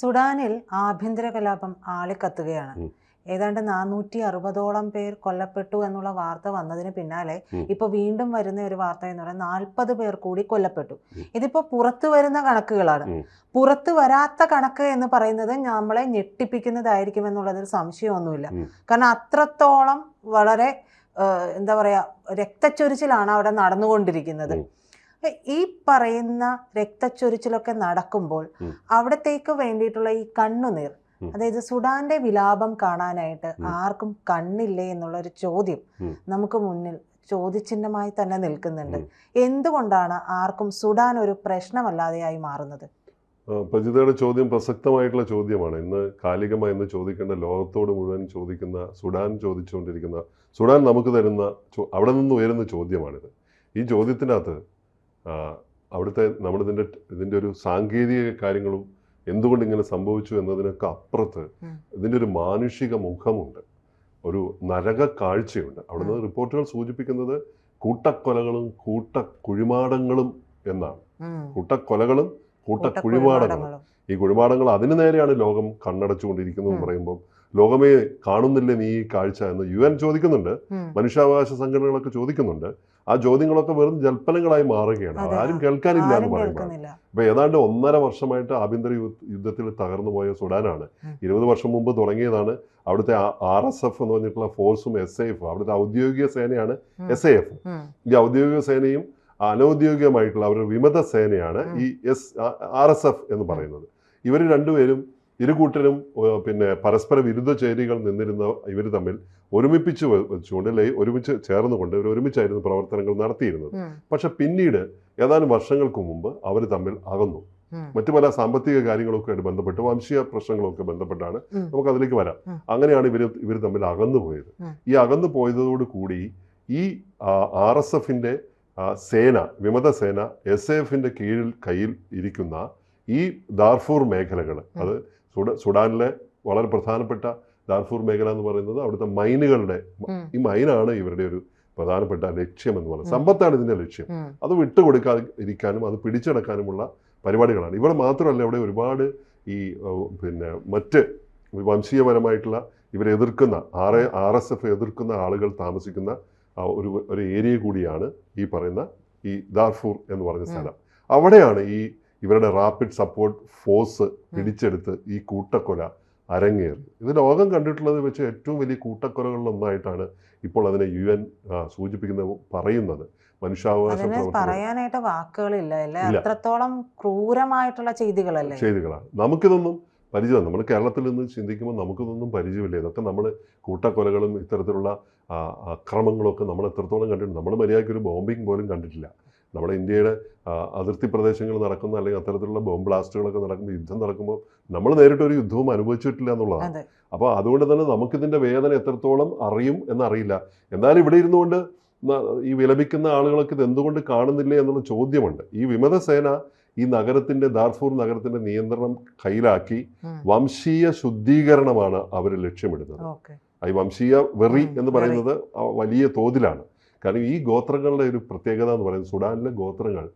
സുഡാനിൽ ആഭ്യന്തര കലാപം ആളിക്കത്തുകയാണ്. കത്തുകയാണ് ഏതാണ്ട് നാനൂറ്റി അറുപതോളം പേർ കൊല്ലപ്പെട്ടു എന്നുള്ള വാർത്ത വന്നതിന് പിന്നാലെ. ഇപ്പൊ വീണ്ടും വരുന്ന ഒരു വാർത്ത എന്ന് പറയുന്നത് നാൽപ്പത് പേർ കൂടി കൊല്ലപ്പെട്ടു. ഇതിപ്പോ പുറത്തു വരുന്ന കണക്കുകളാണ്. പുറത്തു വരാത്ത കണക്ക് എന്ന് പറയുന്നത് നമ്മളെ ഞെട്ടിപ്പിക്കുന്നതായിരിക്കും എന്നുള്ളതിൽ സംശയമൊന്നുമില്ല. കാരണം അത്രത്തോളം വളരെ എന്താ പറയാ രക്തച്ചൊരിച്ചിലാണ് അവിടെ നടന്നുകൊണ്ടിരിക്കുന്നത്. ഈ പറയുന്ന രക്തച്ചൊരിച്ചിലൊക്കെ നടക്കുമ്പോൾ. അവിടത്തേക്ക് വേണ്ടിയിട്ടുള്ള ഈ കണ്ണുനീർ അതായത് സുഡാന്റെ വിലാപം കാണാനായിട്ട് ആർക്കും കണ്ണില്ലേ എന്നുള്ള ഒരു ചോദ്യം നമുക്ക് മുന്നിൽ ചോദ്യചിഹ്നമായി തന്നെ നിൽക്കുന്നുണ്ട്. എന്തുകൊണ്ടാണ് ആർക്കും സുഡാൻ ഒരു പ്രശ്നമല്ലാതെയായി മാറുന്നത്? പ്രജിതയുടെ ചോദ്യം പ്രസക്തമായിട്ടുള്ള ചോദ്യമാണ്. ഇന്ന് കാലികമായി ഇന്ന് ചോദിക്കേണ്ട ലോകത്തോട് മുഴുവൻ ചോദിക്കുന്ന സുഡാൻ ചോദിച്ചുകൊണ്ടിരിക്കുന്ന സുഡാൻ നമുക്ക് തരുന്ന അവിടെ നിന്ന് ഉയരുന്ന ചോദ്യമാണിത്. ഈ ചോദ്യത്തിനകത്ത് അവിടുത്തെ നമ്മളിതിന്റെ ഇതിന്റെ ഒരു സാങ്കേതിക കാര്യങ്ങളും എന്തുകൊണ്ട് ഇങ്ങനെ സംഭവിച്ചു എന്നതിനൊക്കെ അപ്പുറത്ത്. ഇതിന്റെ ഒരു മാനുഷിക മുഖമുണ്ട്. ഒരു നരക കാഴ്ചയുണ്ട്. അവിടുന്ന് റിപ്പോർട്ടുകൾ സൂചിപ്പിക്കുന്നത് കൂട്ടക്കൊലകളും കൂട്ട കുഴിമാടങ്ങളും എന്നാണ് കൂട്ടക്കൊലകളും കൂട്ടക്കുഴിമാടങ്ങളും. ഈ കുഴിമാടങ്ങൾ അതിനു നേരെയാണ് ലോകം കണ്ണടച്ചുകൊണ്ടിരിക്കുന്നത് എന്ന് പറയുമ്പോൾ ലോകമേ കാണുന്നില്ല നീ ഈ കാഴ്ച എന്ന് യു എൻ ചോദിക്കുന്നുണ്ട്. മനുഷ്യാവകാശ സംഘടനകളൊക്കെ ചോദിക്കുന്നുണ്ട്. ആ ചോദ്യങ്ങളൊക്കെ വെറും ജൽപ്പനങ്ങളായി മാറുകയാണ്. ആരും കേൾക്കാനില്ല എന്ന് പറയുമ്പോൾ. അപ്പൊ ഇപ്പൊ ഏതാണ്ട് ഒന്നര വർഷമായിട്ട് ആഭ്യന്തര യുദ്ധത്തിൽ തകർന്നു പോയ സുഡാനാണ്. ഇരുപത് വർഷം മുമ്പ് തുടങ്ങിയതാണ് അവിടുത്തെ ആർ എസ് എഫ് എന്ന് പറഞ്ഞിട്ടുള്ള ഫോഴ്സും എസ് ഐ എഫ്. അവിടുത്തെ ഔദ്യോഗിക സേനയാണ് എസ് ഐ എഫ്. ഈ ഔദ്യോഗിക സേനയും അനൗദ്യോഗികമായിട്ടുള്ള അവരുടെ വിമത സേനയാണ് ഈ എസ് ആർ എസ് എഫ് എന്ന് പറയുന്നത്. ഇവർ രണ്ടുപേരും ഇരു കൂട്ടരും പിന്നെ പരസ്പര വിരുദ്ധ ചേരികൾ നിന്നിരുന്ന ഇവർ തമ്മിൽ ഒരുമിപ്പിച്ച് വെച്ചുകൊണ്ട് അല്ലെങ്കിൽ ഒരുമിച്ച് ചേർന്നുകൊണ്ട് ഇവർ ഒരുമിച്ചായിരുന്നു പ്രവർത്തനങ്ങൾ നടത്തിയിരുന്നത്. പക്ഷെ പിന്നീട് ഏതാനും വർഷങ്ങൾക്ക് മുമ്പ് അവർ തമ്മിൽ അകന്നു. മറ്റു പല സാമ്പത്തിക കാര്യങ്ങളൊക്കെ ആയിട്ട് ബന്ധപ്പെട്ട് വംശീയ പ്രശ്നങ്ങളൊക്കെ ബന്ധപ്പെട്ടാണ്. നമുക്ക് അതിലേക്ക് വരാം. അങ്ങനെയാണ് ഇവർ ഇവർ തമ്മിൽ അകന്നു പോയത്. ഈ അകന്നു പോയതോട് കൂടി ഈ ആർ എസ് എഫിന്റെ സേന വിമത സേന എസ് എഫിന്റെ കീഴിൽ കയ്യിൽ ഇരിക്കുന്ന ഈ ദാർഫൂർ മേഖലകൾ അത് സുഡ സുഡാനിലെ വളരെ പ്രധാനപ്പെട്ട ദാർഫൂർ മേഖല എന്ന് പറയുന്നത് അവിടുത്തെ മൈനുകളുടെ ഈ മൈനാണ് ഇവരുടെ ഒരു പ്രധാനപ്പെട്ട ലക്ഷ്യം എന്ന് പറയുന്നത്. സമ്പത്താണ് ഇതിന്റെ ലക്ഷ്യം. അത് വിട്ടുകൊടുക്കാതെ ഇരിക്കാനും അത് പിടിച്ചെടുക്കാനുമുള്ള പരിപാടികളാണ്. ഇവിടെ മാത്രമല്ല ഇവിടെ ഒരുപാട് ഈ പിന്നെ മറ്റ് വംശീയപരമായിട്ടുള്ള ഇവരെ എതിർക്കുന്ന ആർ ആർ എസ് എഫ് എതിർക്കുന്ന ആളുകൾ താമസിക്കുന്ന ഒരു ഒരു ഏരിയ കൂടിയാണ് ഈ പറയുന്ന ഈ ദാർഫൂർ എന്ന് പറഞ്ഞ സ്ഥലം. അവിടെയാണ് ഈ ഇവരുടെ റാപ്പിഡ് സപ്പോർട്ട് ഫോഴ്സ് പിടിച്ചെടുത്ത് ഈ കൂട്ടക്കൊല അരങ്ങേറി. ഇത് ലോകം കണ്ടിട്ടുള്ളത് വെച്ച് ഏറ്റവും വലിയ കൂട്ടക്കൊലകളിലൊന്നായിട്ടാണ് ഇപ്പോൾ അതിനെ യു എൻ സൂചിപ്പിക്കുന്നത് പറയുന്നത്. മനുഷ്യാവകാശ പറയാനായിട്ട് വാക്കുകളില്ല. അത്രത്തോളം ക്രൂരമായിട്ടുള്ള ചെയ്തികളല്ലേ? ചെയ്തികളാണ്. നമുക്കിതൊന്നും പരിചയം നമ്മൾ കേരളത്തിൽ നിന്ന് ചിന്തിക്കുമ്പോൾ നമുക്കിതൊന്നും പരിചയമില്ല. ഇതൊക്കെ നമ്മൾ കൂട്ടക്കൊലകളും ഇത്തരത്തിലുള്ള അക്രമങ്ങളൊക്കെ നമ്മൾ എത്രത്തോളം കണ്ടിട്ടുണ്ട്. നമ്മൾ മര്യാദയ്ക്ക് ഒരു ബോംബിംഗ് പോലും കണ്ടിട്ടില്ല. നമ്മുടെ ഇന്ത്യയുടെ അതിർത്തി പ്രദേശങ്ങൾ നടക്കുന്ന അല്ലെങ്കിൽ അത്തരത്തിലുള്ള ബോംബ് ബ്ലാസ്റ്റുകളൊക്കെ നടക്കുമ്പോൾ യുദ്ധം നടക്കുമ്പോൾ നമ്മൾ നേരിട്ട് ഒരു യുദ്ധവും അനുഭവിച്ചിട്ടില്ല എന്നുള്ളതാണ്. അപ്പോൾ അതുകൊണ്ട് തന്നെ നമുക്കിതിന്റെ വേദന എത്രത്തോളം അറിയും എന്നറിയില്ല. എന്നാലും ഇവിടെ ഇരുന്നുകൊണ്ട് ഈ വിലപിക്കുന്ന ആളുകളൊക്കെ ഇത് എന്തുകൊണ്ട് കാണുന്നില്ല എന്നുള്ള ചോദ്യമുണ്ട്. ഈ വിമത സേന ഈ നഗരത്തിന്റെ ദാർഫൂർ നഗരത്തിന്റെ നിയന്ത്രണം കയ്യിലാക്കി. വംശീയ ശുദ്ധീകരണമാണ് അവർ ലക്ഷ്യമിടുന്നത്. ഈ വംശീയ വെറി എന്ന് പറയുന്നത് വലിയ തോതിലാണ്. കാരണം ഈ ഗോത്രങ്ങളുടെ ഒരു പ്രത്യേകത എന്ന് പറയുന്നത് സുഡാനിലെ ഗോത്രങ്ങൾ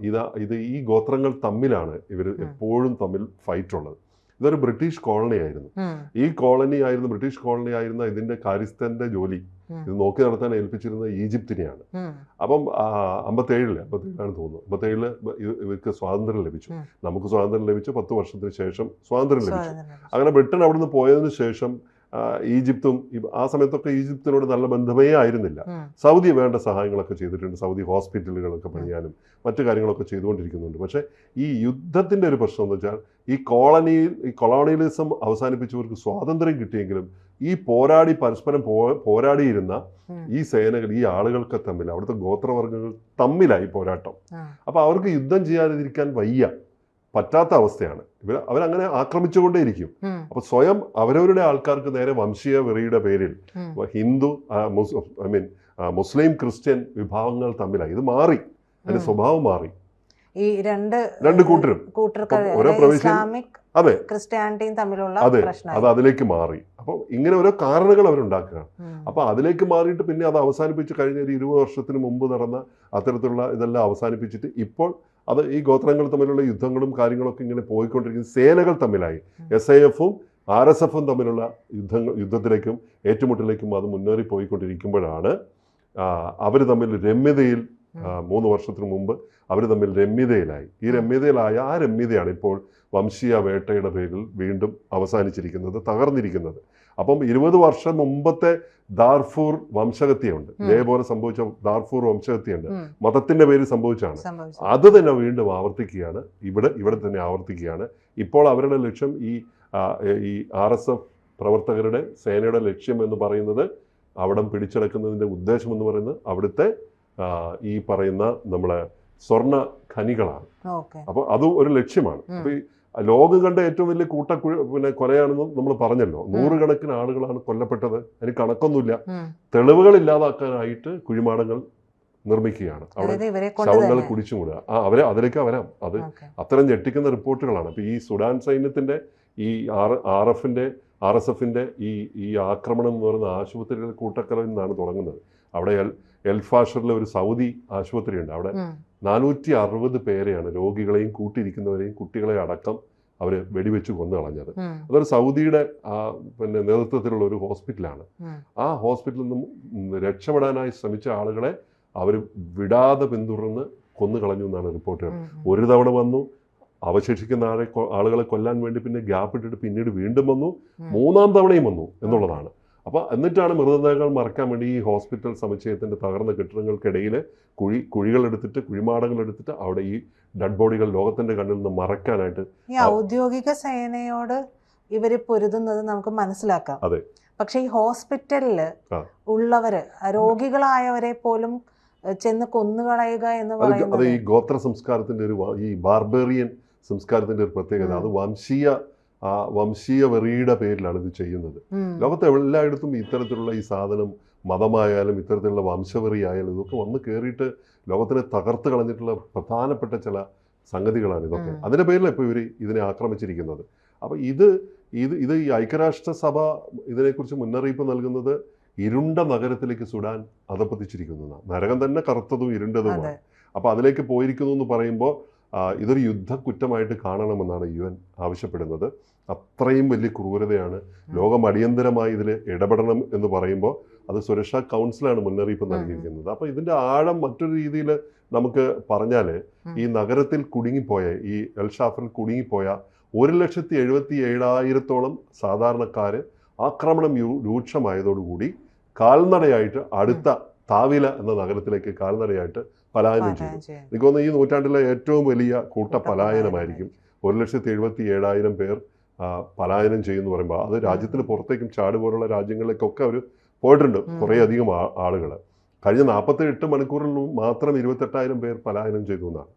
ഇതാ ഇത് ഈ ഗോത്രങ്ങൾ തമ്മിലാണ് ഇവർ എപ്പോഴും തമ്മിൽ ഫൈറ്റ് ഉള്ളത് ഇതൊരു ബ്രിട്ടീഷ് കോളനി ആയിരുന്നു. ഈ കോളനി ആയിരുന്നു ബ്രിട്ടീഷ് കോളനി ആയിരുന്ന ഇതിന്റെ കാര്യസ്ഥന്റെ ജോലി. ഇത് നോക്കി നടത്താൻ ഏൽപ്പിച്ചിരുന്നത് ഈജിപ്തിനെയാണ്. അപ്പം അമ്പത്തേഴിൽ അമ്പത്തേഴിലാണ് തോന്നുന്നു അമ്പത്തേഴിൽ ഇവ- ഇവർക്ക് സ്വാതന്ത്ര്യം ലഭിച്ചു. നമുക്ക് സ്വാതന്ത്ര്യം ലഭിച്ചു പത്ത് വർഷത്തിന് ശേഷം സ്വാതന്ത്ര്യം ലഭിച്ചു. അങ്ങനെ ബ്രിട്ടൻ അവിടുന്ന് പോയതിനു ശേഷം ഈജിപ്തും ആ സമയത്തൊക്കെ ഈജിപ്തിനോട് നല്ല ബന്ധമേ ആയിരുന്നില്ല. സൗദി വേണ്ട സഹായങ്ങളൊക്കെ ചെയ്തിട്ടുണ്ട്. സൗദി ഹോസ്പിറ്റലുകളൊക്കെ പണിയാനും മറ്റു കാര്യങ്ങളൊക്കെ ചെയ്തുകൊണ്ടിരിക്കുന്നുണ്ട്. പക്ഷേ ഈ യുദ്ധത്തിന്റെ ഒരു പ്രശ്നം എന്ന് വെച്ചാൽ ഈ കോളനിയിൽ ഈ കൊളോണിയലിസം അവസാനിപ്പിച്ചവർക്ക് സ്വാതന്ത്ര്യം കിട്ടിയെങ്കിലും ഈ പോരാടി പരസ്പരം പോ പോരാടിയിരുന്ന ഈ സേനകൾ ഈ ആളുകൾക്ക് തമ്മിൽ അവിടുത്തെ ഗോത്രവർഗങ്ങൾ തമ്മിലായി പോരാട്ടം. അപ്പോൾ അവർക്ക് യുദ്ധം ചെയ്യാതിരിക്കാൻ വയ്യ. പറ്റാത്ത അവസ്ഥയാണ്. ഇവർ അവരങ്ങനെ ആക്രമിച്ചുകൊണ്ടേയിരിക്കും. അപ്പൊ സ്വയം അവരവരുടെ ആൾക്കാർക്ക് നേരെ വംശീയ വെറിയുടെ പേരിൽ. Hindu I mean Muslim Christian വിഭാഗങ്ങൾ തമ്മിലായി. ഇത് മാറി. അതിന്റെ സ്വഭാവം മാറി. ഈ രണ്ട് രണ്ട് കൂട്ടരും. ഓരോ ഇസ്ലാമിക് അതെ. ക്രിസ്ത്യാനിറ്റിയും തമ്മിലുള്ള അതെ. അത് അതിലേക്ക് മാറി. അപ്പോൾ ഇങ്ങനെ ഓരോ കാരണങ്ങൾ അവരുണ്ടാക്കുകയാണ് അപ്പൊ അപ്പോൾ അതിലേക്ക് മാറിയിട്ട് പിന്നെ അത് അവസാനിപ്പിച്ച് കഴിഞ്ഞ ഒരു ഇരുപത് വർഷത്തിന് മുമ്പ് നടന്ന അത്തരത്തിലുള്ള ഇതെല്ലാം അവസാനിപ്പിച്ചിട്ട് ഇപ്പോൾ അത് ഈ ഗോത്രങ്ങൾ തമ്മിലുള്ള യുദ്ധങ്ങളും കാര്യങ്ങളൊക്കെ ഇങ്ങനെ പോയിക്കൊണ്ടിരിക്കുന്ന സേനകൾ തമ്മിലായി. എസ് ഐ എഫും ആർ എസ് എഫും തമ്മിലുള്ള യുദ്ധങ്ങൾ യുദ്ധത്തിലേക്കും ഏറ്റുമുട്ടിലേക്കും അത് മുന്നേറി പോയിക്കൊണ്ടിരിക്കുമ്പോഴാണ് അവർ തമ്മിൽ രമ്യതയിൽ മൂന്ന് വർഷത്തിന് മുമ്പ് അവർ തമ്മിൽ രമ്യതയിലായി. ഈ രമ്യതയിലായ ആ രമ്യതയാണ് ഇപ്പോൾ വംശീയ വേട്ടയുടെ പേരിൽ വീണ്ടും അവസാനിച്ചിരിക്കുന്നത് തകർന്നിരിക്കുന്നത്. അപ്പം ഇരുപത് വർഷം മുമ്പത്തെ ദാർഫൂർ വംശഹത്യയുണ്ട്. ഇതേപോലെ സംഭവിച്ച ദാർഫൂർ വംശഹത്യയുണ്ട് മതത്തിന്റെ പേരിൽ സംഭവിച്ചാണ്. സംഭവിച്ചു. അത് തന്നെ വീണ്ടും ആവർത്തിക്കുകയാണ്. ഇവിടെ ഇവിടെ തന്നെ ആവർത്തിക്കുകയാണ്. ഇപ്പോൾ അവരുടെ ലക്ഷ്യം ഈ ഈ ആർ എസ് എഫ് പ്രവർത്തകരുടെ സേനയുടെ ലക്ഷ്യം എന്ന് പറയുന്നത് അവിടം പിടിച്ചെടുക്കുന്നതിന്റെ ഉദ്ദേശം എന്ന് പറയുന്നത് അവിടുത്തെ ഈ പറയുന്ന നമ്മളെ സ്വർണ ഖനികളാണ്. അപ്പോൾ അതും ഒരു ലക്ഷ്യമാണ്. ഉം. ലോകം കണ്ട ഏറ്റവും വലിയ കൂട്ട പിന്നെ കൊലയാണെന്ന് നമ്മൾ പറഞ്ഞല്ലോ. നൂറുകണക്കിന് ആളുകളാണ് കൊല്ലപ്പെട്ടത്. അതിന് കണക്കൊന്നുമില്ല. തെളിവുകൾ ഇല്ലാതാക്കാനായിട്ട് കുഴിമാടങ്ങൾ നിർമ്മിക്കുകയാണ്. അവിടെ ശവങ്ങൾ കുടിച്ചു കൂടുക ആ അവരെ അതിലേക്ക് വരാം അത് അത്തരം ഞെട്ടിക്കുന്ന റിപ്പോർട്ടുകളാണ്. അപ്പോൾ ഈ സുഡാൻ സൈന്യത്തിന്റെ ഈ ആർ ആർ എഫിന്റെ ആർ എസ് എഫിന്റെ ഈ ഈ ആക്രമണം എന്ന് പറയുന്ന ആശുപത്രികളിൽ കൂട്ടക്കലവിൽ നിന്നാണ് തുടങ്ങുന്നത്. അവിടെ എൽഫാഷറിലെ ഒരു സൗദി ആശുപത്രിയുണ്ട്. അവിടെ. നാനൂറ്റി അറുപത് പേരെയാണ് രോഗികളെയും കൂട്ടിയിരിക്കുന്നവരെയും കുട്ടികളെ അടക്കം അവർ വെടിവെച്ച് കൊന്നു കളഞ്ഞത്. അതൊരു സൗദിയുടെ പിന്നെ നേതൃത്വത്തിലുള്ള ഒരു ഹോസ്പിറ്റലാണ്. ആ ഹോസ്പിറ്റലിൽ നിന്നും രക്ഷപ്പെടാനായി ശ്രമിച്ച ആളുകളെ അവർ വിടാതെ പിന്തുടർന്ന് കൊന്നു കളഞ്ഞു എന്നാണ് റിപ്പോർട്ടുകൾ ഒരു തവണ വന്നു അവശേഷിക്കുന്ന ആളെ ആളുകളെ കൊല്ലാൻ വേണ്ടി പിന്നെ ഗ്യാപ്പ് ഇട്ടിട്ട് പിന്നീട് വീണ്ടും വന്നു മൂന്നാം തവണയും വന്നു എന്നുള്ളതാണ്. അപ്പോൾ എന്നിട്ടാണ് മൃതദേഹങ്ങൾ മറക്കാൻ വേണ്ടി ഈ ഹോസ്പിറ്റൽ സമുച്ചയത്തിന്റെ തകർന്ന കെട്ടിടങ്ങൾക്കിടയിൽ കുഴി കുഴികൾ എടുത്തിട്ട് കുഴിമാടങ്ങൾ എടുത്തിട്ട് അവിടെ ഈ ഡെഡ് ബോഡികൾ ലോകത്തിന്റെ കണ്ണിൽ നിന്ന് മറക്കാനായിട്ട് ഈ ഔദ്യോഗിക സേനയോട് ഇവർ പൊരുതുന്നത് നമുക്ക് മനസ്സിലാക്കാം അതെ. പക്ഷേ ഈ ഹോസ്പിറ്റലിൽ. ഉള്ളവര് രോഗികളായവരെ പോലും ചെന്ന് കൊന്നുകളയുക എന്ന് അത് പറയുന്നത് ഈ ഗോത്ര സംസ്കാരത്തിന്റെ ഒരു ഈ ബാർബേറിയൻ സംസ്കാരത്തിന്റെ ഒരു പ്രത്യേകത അത് വംശീയ ആ വംശീയ വെറിയുടെ പേരിലാണ് ഇത് ചെയ്യുന്നത്. ലോകത്തെ എല്ലായിടത്തും ഇത്തരത്തിലുള്ള ഈ സാധനം മതമായാലും ഇത്തരത്തിലുള്ള വംശവെറിയായാലും ഇതൊക്കെ വന്ന് കയറിയിട്ട് ലോകത്തിനെ തകർത്ത് കളഞ്ഞിട്ടുള്ള പ്രധാനപ്പെട്ട ചില സംഗതികളാണ് ഇതൊക്കെ. അതിന്റെ അതിന്റെ പേരിലാണ് ഇപ്പോൾ ഇവർ ഇതിനെ ആക്രമിച്ചിരിക്കുന്നത്. അപ്പോൾ ഇത് ഇത് ഇത് ഈ ഐക്യരാഷ്ട്രസഭ ഇതിനെക്കുറിച്ച് മുന്നറിയിപ്പ് നൽകുന്നത് ഇരുണ്ട നഗരത്തിലേക്ക് സുഡാൻ അധപ്പതിച്ചിരിക്കുന്നതാണ്. നരകം തന്നെ കറുത്തതും ഇരുണ്ടതുമാണ്. അപ്പോൾ അതിലേക്ക് പോയിരിക്കുന്നു എന്ന് പറയുമ്പോൾ ഇതൊരു യുദ്ധക്കുറ്റമായിട്ട് കാണണമെന്നാണ് യു എൻ ആവശ്യപ്പെടുന്നത്. അത്രയും വലിയ ക്രൂരതയാണ്. ലോകം അടിയന്തരമായി ഇതിൽ ഇടപെടണം എന്ന് പറയുമ്പോൾ അത് സുരക്ഷാ കൗൺസിലാണ് മുന്നറിയിപ്പ് നൽകിയിരിക്കുന്നത്. അപ്പോൾ ഇതിന്റെ ആഴം മറ്റൊരു രീതിയിൽ നമുക്ക് പറഞ്ഞാൽ ഈ നഗരത്തിൽ കുടുങ്ങിപ്പോയ ഈ എൽ ഷാഫറിൽ കുടുങ്ങിപ്പോയ ഒരു ലക്ഷത്തി എഴുപത്തി ഏഴായിരത്തോളം സാധാരണക്കാർ ആക്രമണം രൂക്ഷമായതോടുകൂടി കാൽനടയായിട്ട് അടുത്ത താവില എന്ന നഗരത്തിലേക്ക് കാൽനടയായിട്ട് പലായനം ചെയ്തു. എനിക്ക് തോന്നുന്നു ഈ നൂറ്റാണ്ടിലെ ഏറ്റവും വലിയ കൂട്ട പലായനമായിരിക്കും. ഒരു ലക്ഷത്തി എഴുപത്തി ഏഴായിരം പേർ പലായനം ചെയ്യുമെന്ന് പറയുമ്പോൾ അത് രാജ്യത്തിന് പുറത്തേക്കും ചാട് പോലുള്ള രാജ്യങ്ങളിലേക്കൊക്കെ അവർ പോയിട്ടുണ്ട്. കുറേ അധികം ആളുകൾ കഴിഞ്ഞ നാൽപ്പത്തി എട്ട് മണിക്കൂറിൽ മാത്രം ഇരുപത്തെട്ടായിരം പേർ പലായനം ചെയ്തു എന്നാണ്.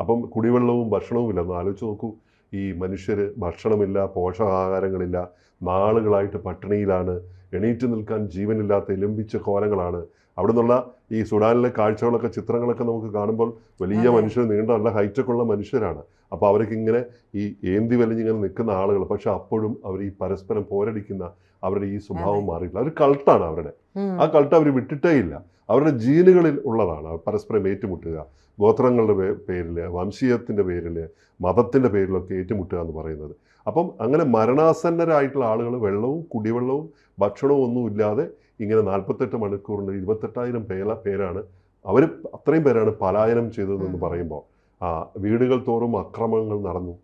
അപ്പം കുടിവെള്ളവും ഭക്ഷണവും ഇല്ല ഒന്ന് ആലോചിച്ച് നോക്കൂ. ഈ മനുഷ്യർ ഭക്ഷണമില്ല പോഷകാഹാരങ്ങളില്ല നാളുകളായിട്ട് പട്ടിണിയിലാണ് എണീറ്റ് നിൽക്കാൻ ജീവനില്ലാത്ത എലുമ്പിച്ച കോലങ്ങളാണ്. അവിടെ നിന്നുള്ള ഈ സുഡാനിലെ കാഴ്ചകളൊക്കെ ചിത്രങ്ങളൊക്കെ നമുക്ക് കാണുമ്പോൾ വലിയ. മനുഷ്യർ നീണ്ട നല്ല ഹൈറ്റൊക്കെ ഉള്ള മനുഷ്യരാണ്. അപ്പോൾ അവർക്ക് ഇങ്ങനെ ഈ ഏന്തി വലിഞ്ഞിങ്ങനെ നിൽക്കുന്ന ആളുകൾ പക്ഷെ അപ്പോഴും അവർ ഈ പരസ്പരം പോരടിക്കുന്ന അവരുടെ ഈ സ്വഭാവം. മാറിയിട്ടില്ല. അവർ കൾട്ടാണ് അവരുടെ. ആ കൾട്ട് അവർ വിട്ടിട്ടേ ഇല്ല അവരുടെ ജീനുകളിൽ ഉള്ളതാണ് പരസ്പരം ഏറ്റുമുട്ടുക ഗോത്രങ്ങളുടെ പേരിൽ വംശീയത്തിന്റെ പേരിൽ മതത്തിന്റെ പേരിലൊക്കെ ഏറ്റുമുട്ടുക എന്ന് പറയുന്നത് അപ്പം അങ്ങനെ മരണാസന്നരായിട്ടുള്ള ആളുകൾ വെള്ളവും കുടിവെള്ളവും ഭക്ഷണവും ഒന്നുമില്ലാതെ ഇങ്ങനെ നാൽപ്പത്തെട്ട് മണിക്കൂറിന് ഇരുപത്തെട്ടായിരം പേല പേരാണ് അവർ അത്രയും പേരാണ് പലായനം ചെയ്തതെന്ന്. പറയുമ്പോൾ ആ വീടുകൾ തോറും അക്രമങ്ങൾ നടന്നു.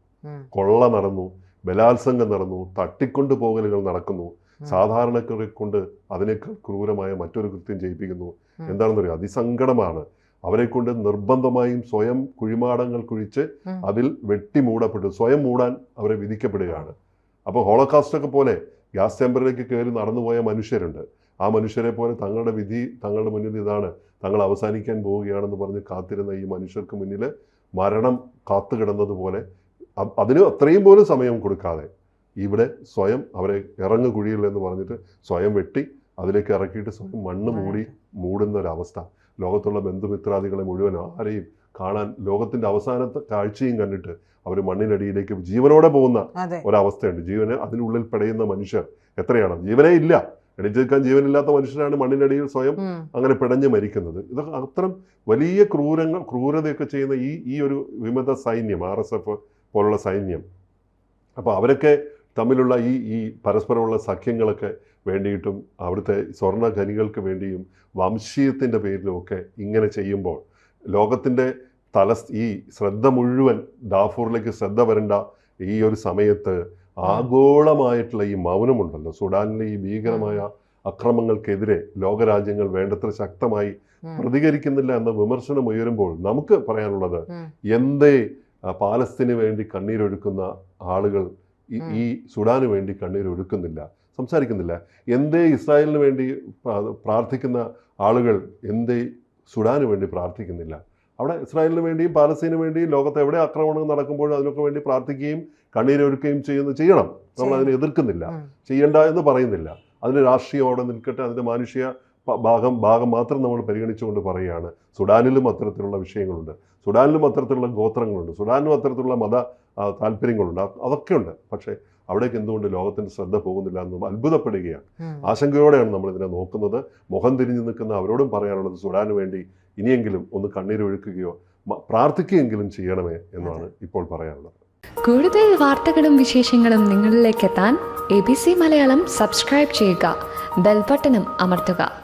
കൊള്ള നടന്നു ബലാത്സംഗം നടന്നു തട്ടിക്കൊണ്ടു പോകലുകൾ നടക്കുന്നു. സാധാരണക്കാരെ കൊണ്ട് അതിനേക്കാൾ ക്രൂരമായ മറ്റൊരു കൃത്യം ചെയ്യിപ്പിക്കുന്നു. ഉം. എന്താണെന്ന് അറിയാം അതിസങ്കടമാണ്. അവരെ കൊണ്ട് നിർബന്ധമായും സ്വയം കുഴിമാടങ്ങൾ കുഴിച്ച് അതിൽ വെട്ടി മൂടപ്പെട്ടു. സ്വയം മൂടാൻ അവരെ വിധിക്കപ്പെടുകയാണ്. അപ്പോൾ ഹോളോകാസ്റ്റൊക്കെ പോലെ ഗ്യാസ് ചേമ്പറിലേക്ക് കയറി നടന്നുപോയ മനുഷ്യരുണ്ട്. ആ മനുഷ്യരെ പോലെ തങ്ങളുടെ വിധി തങ്ങളുടെ മുന്നിൽ ഇതാണ്. തങ്ങൾ അവസാനിക്കാൻ പോവുകയാണെന്ന് പറഞ്ഞ് കാത്തിരുന്ന ഈ മനുഷ്യർക്ക് മുന്നിൽ മരണം കാത്തുകിടന്നതുപോലെ അതിന് അത്രയും പോലും സമയം കൊടുക്കാതെ ഇവിടെ സ്വയം അവരെ ഇറങ്ങു കുഴിയിൽ എന്ന് പറഞ്ഞിട്ട് സ്വയം വെട്ടി അതിലേക്ക് ഇറക്കിയിട്ട് സ്വയം മണ്ണ് മൂടി മൂടുന്ന ഒരവസ്ഥ ലോകത്തുള്ള ബന്ധുമിത്രാദികളെ മുഴുവൻ ആരെയും കാണാൻ ലോകത്തിന്റെ അവസാനത്തെ കാഴ്ചയും കണ്ടിട്ട് അവർ മണ്ണിനടിയിലേക്ക് ജീവനോടെ പോകുന്ന ഒരവസ്ഥയുണ്ട്. ജീവന് അതിനുള്ളിൽ പെടയുന്ന മനുഷ്യർ എത്രയാണ്? ജീവനേ ഇല്ല. എണീറ്റ് നിൽക്കാൻ ജീവനില്ലാത്ത മനുഷ്യരാണ് മണ്ണിനടിയിൽ സ്വയം അങ്ങനെ പിടഞ്ഞ് മരിക്കുന്നത്. ഇതൊക്കെ അത്തരം വലിയ ക്രൂരങ്ങൾ ക്രൂരതയൊക്കെ ചെയ്യുന്ന ഈ ഈ ഒരു വിമത സൈന്യം ആർ എസ് എഫ് പോലുള്ള സൈന്യം. അപ്പോൾ അവരൊക്കെ തമ്മിലുള്ള ഈ ഈ പരസ്പരമുള്ള സഖ്യങ്ങളൊക്കെ വേണ്ടിയിട്ടും അവിടുത്തെ സ്വർണ ഖനികൾക്ക് വേണ്ടിയും വംശീയത്തിന്റെ പേരിലുമൊക്കെ ഇങ്ങനെ ചെയ്യുമ്പോൾ ലോകത്തിന്റെ തല ഈ ശ്രദ്ധ മുഴുവൻ ഡാഫൂറിലേക്ക് ശ്രദ്ധ വരേണ്ട ഈ ഒരു സമയത്ത് ആഗോളമായിട്ടുള്ള ഈ മൗനമുണ്ടല്ലോ. സുഡാനിലെ ഈ ഭീകരമായ അക്രമങ്ങൾക്കെതിരെ ലോകരാജ്യങ്ങൾ വേണ്ടത്ര ശക്തമായി പ്രതികരിക്കുന്നില്ല എന്ന വിമർശനം ഉയരുമ്പോൾ നമുക്ക് പറയാനുള്ളത് എന്തേ പാലസ്തീന് വേണ്ടി കണ്ണീരൊഴുക്കുന്ന ആളുകൾ ഈ- സുഡാന് വേണ്ടി കണ്ണീർ കണ്ണീരൊഴുക്കുന്നില്ല സംസാരിക്കുന്നില്ല. എന്തേ ഇസ്രായേലിന് വേണ്ടി പ്രാർത്ഥിക്കുന്ന ആളുകൾ എന്തേ സുഡാന് വേണ്ടി പ്രാർത്ഥിക്കുന്നില്ല? അവിടെ ഇസ്രായേലിന് വേണ്ടിയും പാലസ്തീന് വേണ്ടിയും ലോകത്ത് എവിടെ ആക്രമണം നടക്കുമ്പോഴും അതിനൊക്കെ വേണ്ടി പ്രാർത്ഥിക്കുകയും കണ്ണീരൊരുക്കുകയും ചെയ്യുന്ന ചെയ്യണം. നമ്മൾ അതിനെ എതിർക്കുന്നില്ല. ചെയ്യണ്ട എന്ന് പറയുന്നില്ല. അതിന് രാഷ്ട്രീയം അവിടെ നിൽക്കട്ടെ അതിന്റെ മാനുഷിക ഭാഗം ഭാഗം മാത്രം നമ്മൾ പരിഗണിച്ചുകൊണ്ട് പറയുകയാണ്. സുഡാനിലും അത്തരത്തിലുള്ള വിഷയങ്ങളുണ്ട്. സുഡാനിലും അത്തരത്തിലുള്ള ഗോത്രങ്ങളുണ്ട്. സുഡാനിലും അത്തരത്തിലുള്ള മത താല്പര്യങ്ങളുണ്ട്. അത് അതൊക്കെയുണ്ട്. പക്ഷേ അവിടേക്ക് എന്തുകൊണ്ട് ലോകത്തിന്റെ ശ്രദ്ധ പോകുന്നില്ല എന്ന് അത്ഭുതപ്പെടുകയാണ്. ആശങ്കയോടെയാണ് നമ്മൾ ഇതിനെ നോക്കുന്നത്. മുഖം തിരിഞ്ഞു നിൽക്കുന്ന അവരോടും പറയാനുള്ളത് സുഡാന് വേണ്ടി ഇനിയെങ്കിലും ഒന്ന് കണ്ണീരൊഴുക്കുകയോ ഒഴുക്കുകയോ പ്രാർത്ഥിക്കുകയെങ്കിലും ചെയ്യണമേ എന്നാണ് ഇപ്പോൾ പറയാനുള്ളത്. കൂടുതൽ വാർത്തകളും വിശേഷങ്ങളും നിങ്ങളിലേക്ക് എത്താൻ A B C Malayalam subscribe ചെയ്യുക. ബെൽബട്ടനും അമർത്തുക.